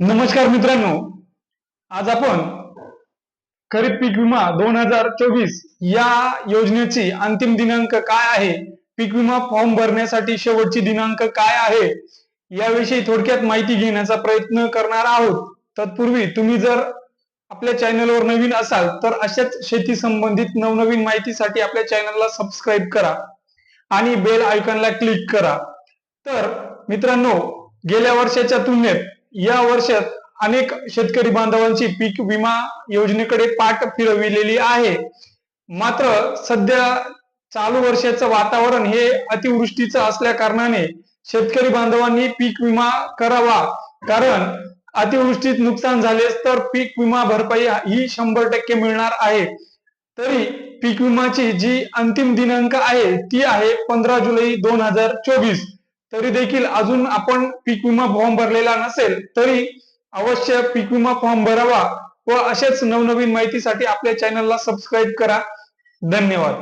नमस्कार मित्रांनो. आज आपण खरीप पीक विमा दोन हजार चोवीस या योजनेची अंतिम दिनांक काय आहे? पीक विमा फॉर्म भरण्यासाठी शेवटची दिनांक काय आहे? याविषयी थोडक्यात माहिती घेण्याचा प्रयत्न करणार आहोत. तत्पूर्वी तुम्ही जर आपल्या चॅनलवर नवीन असाल तर अशाच शेती संबंधित नवनवीन माहितीसाठी आपल्या चॅनलला सबस्क्राईब करा आणि बेल आयकॉनला क्लिक करा. तर मित्रांनो गेल्या वर्षाच्या तुलनेत या वर्षात अनेक शेतकरी बांधवांची पीक विमा योजनेकडे पाठ फिरविलेली आहे. मात्र सध्या चालू वर्षाचं वातावरण हे अतिवृष्टीचं असल्या कारणाने शेतकरी बांधवांनी पीक विमा करावा. कारण अतिवृष्टीत नुकसान झालेस तर पीक विमा भरपाई ही शंभर टक्के मिळणार आहे. तरी पीक विमाची जी अंतिम दिनांक आहे ती आहे पंधरा जुलै दोन हजार चोवीस. तरी देखील अजून आपण पीक विमा फॉर्म भरलेला नसेल तरी अवश्य पीक विमा फॉर्म भरावा व असेच नवनवीन माहितीसाठी आपल्या चॅनलला सबस्क्राईब करा. धन्यवाद.